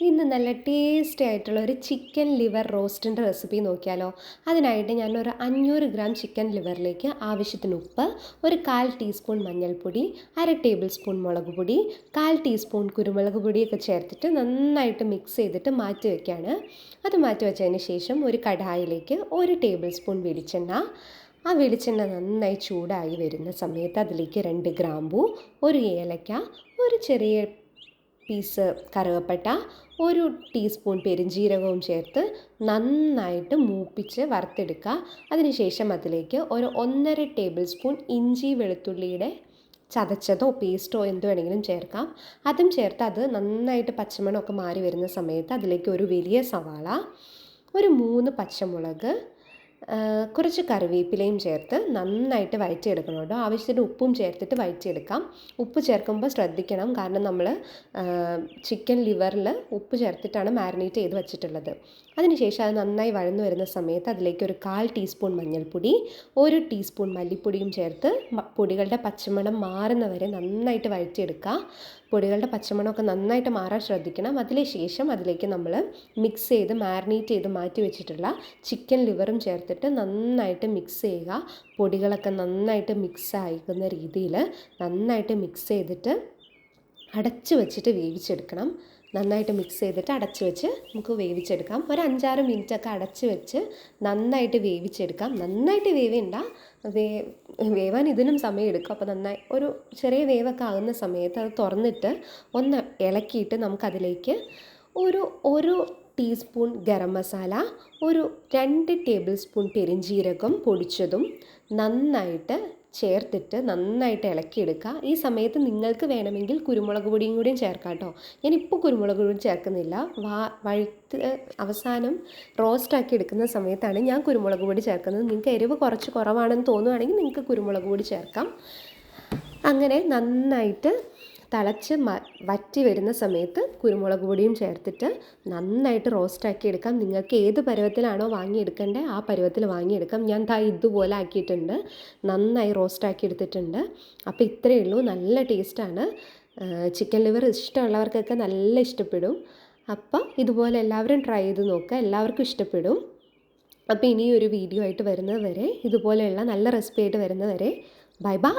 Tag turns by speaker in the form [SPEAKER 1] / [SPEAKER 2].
[SPEAKER 1] ഇന്ന് നല്ല ടേസ്റ്റി ആയിട്ടുള്ള ഒരു ചിക്കൻ ലിവർ റോസ്റ്റിന്റെ റെസിപ്പി നോക്കിയാലോ? അതിനായിട്ട് ഞാൻ ഒരു അഞ്ഞൂറ് ഗ്രാം ചിക്കൻ ലിവറിലേക്ക് ആവശ്യത്തിന് ഉപ്പ് ഒരു കാൽ ടീസ്പൂൺ മഞ്ഞൾപ്പൊടി അര ടേബിൾ സ്പൂൺ മുളക് പൊടി കാൽ ടീസ്പൂൺ കുരുമുളക് പൊടിയൊക്കെ ചേർത്തിട്ട് നന്നായിട്ട് മിക്സ് ചെയ്തിട്ട് മാറ്റി വയ്ക്കുകയാണ്. അത് മാറ്റി വെച്ചതിന് ശേഷം ഒരു കടായിലേക്ക് ഒരു ടേബിൾ സ്പൂൺ വെളിച്ചെണ്ണ. ആ വെളിച്ചെണ്ണ നന്നായി ചൂടായി വരുന്ന സമയത്ത് അതിലേക്ക് രണ്ട് ഗ്രാമ്പൂ ഒരു ഏലക്ക ഒരു ചെറിയ പീസ് കറുവപ്പട്ട ഒരു ടീസ്പൂൺ പെരിഞ്ജീരകവും ചേർത്ത് നന്നായിട്ട് മൂപ്പിച്ച് വറുത്തെടുക്കുക. അതിനുശേഷം അതിലേക്ക് ഒരു ഒന്നര ടേബിൾ സ്പൂൺ ഇഞ്ചി വെളുത്തുള്ളിയുടെ ചതച്ചതോ പേസ്റ്റോ എന്ത് വേണമെങ്കിലും ചേർക്കാം. അതും ചേർത്ത് അത് നന്നായിട്ട് പച്ചമണമൊക്കെ മാറി വരുന്ന സമയത്ത് അതിലേക്ക് ഒരു വലിയ സവാള ഒരു മൂന്ന് പച്ചമുളക് കുറച്ച് കറിവേപ്പിലയും ചേർത്ത് നന്നായിട്ട് വഴറ്റിയെടുക്കണം കേട്ടോ. ആവശ്യത്തിന് ഉപ്പും ചേർത്തിട്ട് വഴറ്റിയെടുക്കാം. ഉപ്പ് ചേർക്കുമ്പോൾ ശ്രദ്ധിക്കണം. കാരണം നമ്മൾ ചിക്കൻ ലിവറിൽ ഉപ്പ് ചേർത്തിട്ടാണ് മാരിനേറ്റ് ചെയ്ത് വെച്ചിട്ടുള്ളത്. അതിനുശേഷം അത് നന്നായി വഴന്നു വരുന്ന സമയത്ത് അതിലേക്ക് ഒരു കാൽ ടീസ്പൂൺ മഞ്ഞൾപ്പൊടി ഒരു ടീസ്പൂൺ മല്ലിപ്പൊടിയും ചേർത്ത് പൊടികളുടെ പച്ചമണം മാറുന്നവരെ നന്നായിട്ട് വഴറ്റിയെടുക്കുക പൊടികളുടെ പച്ചമണമൊക്കെ നന്നായിട്ട് മാറാൻ ശ്രദ്ധിക്കണം. അതിന് ശേഷം അതിലേക്ക് നമ്മൾ മിക്സ് ചെയ്ത് മാരിനേറ്റ് ചെയ്ത് മാറ്റി വെച്ചിട്ടുള്ള ചിക്കൻ ലിവറും ചേർത്തിട്ട് നന്നായിട്ട് മിക്സ് ചെയ്യുക. പൊടികളൊക്കെ നന്നായിട്ട് മിക്സ് ആയിക്കുന്ന രീതിയിൽ നന്നായിട്ട് മിക്സ് ചെയ്തിട്ട് അടച്ച് വെച്ചിട്ട് വേവിച്ചെടുക്കണം. നന്നായിട്ട് മിക്സ് ചെയ്തിട്ട് അടച്ച് വെച്ച് നമുക്ക് വേവിച്ചെടുക്കാം. ഒരു അഞ്ചാറ് മിനിറ്റൊക്കെ അടച്ച് വെച്ച് നന്നായിട്ട് വേവിച്ചെടുക്കാം. നന്നായിട്ട് വേവേണ്ട. വേ വേവാൻ ഇതിനും സമയം എടുക്കും. അപ്പോൾ നന്നായി ഒരു ചെറിയ വേവൊക്കെ ആകുന്ന സമയത്ത് അത് തുറന്നിട്ട് ഒന്ന് ഇളക്കിയിട്ട് നമുക്കതിലേക്ക് ഒരു ഒരു ടീസ്പൂൺ ഗരം മസാല ഒരു രണ്ട് ടേബിൾ സ്പൂൺ പെരിഞ്ജീരകം പൊടിച്ചതും നന്നായിട്ട് ചേർത്തിട്ട് നന്നായിട്ട് ഇളക്കിയെടുക്കുക. ഈ സമയത്ത് നിങ്ങൾക്ക് വേണമെങ്കിൽ കുരുമുളക് പൊടിയും കൂടിയും ചേർക്കാം കേട്ടോ. ഞാനിപ്പോൾ കുരുമുളക് പൊടി ചേർക്കുന്നില്ല. വാ വഴുത്ത് അവസാനം റോസ്റ്റാക്കി എടുക്കുന്ന സമയത്താണ് ഞാൻ കുരുമുളക് പൊടി ചേർക്കുന്നത്. നിങ്ങൾക്ക് എരിവ് കുറച്ച് കുറവാണെന്ന് തോന്നുവാണെങ്കിൽ നിങ്ങൾക്ക് കുരുമുളക് പൊടി ചേർക്കാം. അങ്ങനെ നന്നായിട്ട് തിളച്ച് വറ്റി വരുന്ന സമയത്ത് കുരുമുളക് പൊടിയും ചേർത്തിട്ട് നന്നായിട്ട് റോസ്റ്റാക്കി എടുക്കാം. നിങ്ങൾക്ക് ഏത് പരുവത്തിലാണോ വാങ്ങിയെടുക്കേണ്ടത് ആ പരുവത്തിൽ വാങ്ങിയെടുക്കാം. ഞാൻ ദാ ഇതുപോലെ ആക്കിയിട്ടുണ്ട്. നന്നായി റോസ്റ്റാക്കി എടുത്തിട്ടുണ്ട്. അപ്പോൾ ഇത്രയേ ഉള്ളൂ. നല്ല ടേസ്റ്റാണ് ചിക്കൻ ലിവർ ഇഷ്ടമുള്ളവർക്കൊക്കെ നല്ല ഇഷ്ടപ്പെടും. അപ്പം ഇതുപോലെ എല്ലാവരും ട്രൈ ചെയ്ത് നോക്കുക എല്ലാവർക്കും ഇഷ്ടപ്പെടും. അപ്പോൾ ഇനി ഒരു വീഡിയോ ആയിട്ട് വരുന്നത് വരെ ഇതുപോലെയുള്ള നല്ല റെസിപ്പി ആയിട്ട് വരുന്നത് വരെ ബൈ ബൈ